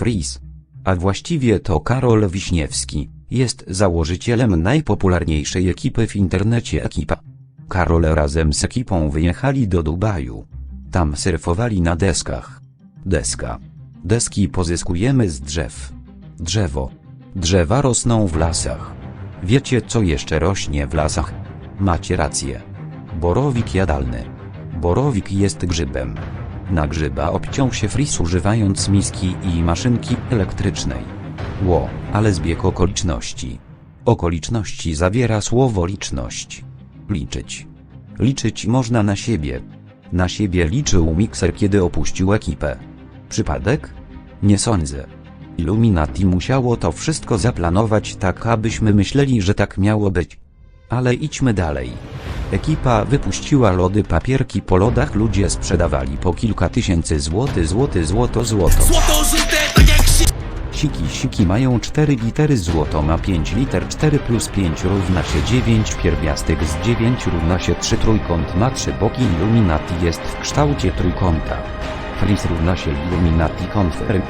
Fris. A właściwie to Karol Wiśniewski, jest założycielem najpopularniejszej ekipy w internecie Ekipa. Karol razem z ekipą wyjechali do Dubaju. Tam surfowali na deskach. Deska. Deski pozyskujemy z drzew. Drzewo. Drzewa rosną w lasach. Wiecie co jeszcze rośnie w lasach? Macie rację. Borowik jadalny. Borowik jest grzybem. Na grzyba obciął się fris używając miski i maszynki elektrycznej. Ło, ale zbieg okoliczności. Okoliczności zawiera słowo liczność. Liczyć. Liczyć można na siebie. Na siebie liczył mikser kiedy opuścił ekipę. Przypadek? Nie sądzę. Illuminati musiało to wszystko zaplanować tak, abyśmy myśleli, że tak miało być. Ale idźmy dalej. Ekipa wypuściła lody papierki po lodach ludzie sprzedawali po kilka tysięcy złoty złoty złoto złoto. Złoto żółte, tak jak si Siki siki mają 4 litery złoto ma 5 liter 4 plus 5 równa się 9 pierwiastek z 9 równa się 3 trójkąt ma 3 boki Illuminati jest w kształcie trójkąta. Fris równa się Illuminati Confirm.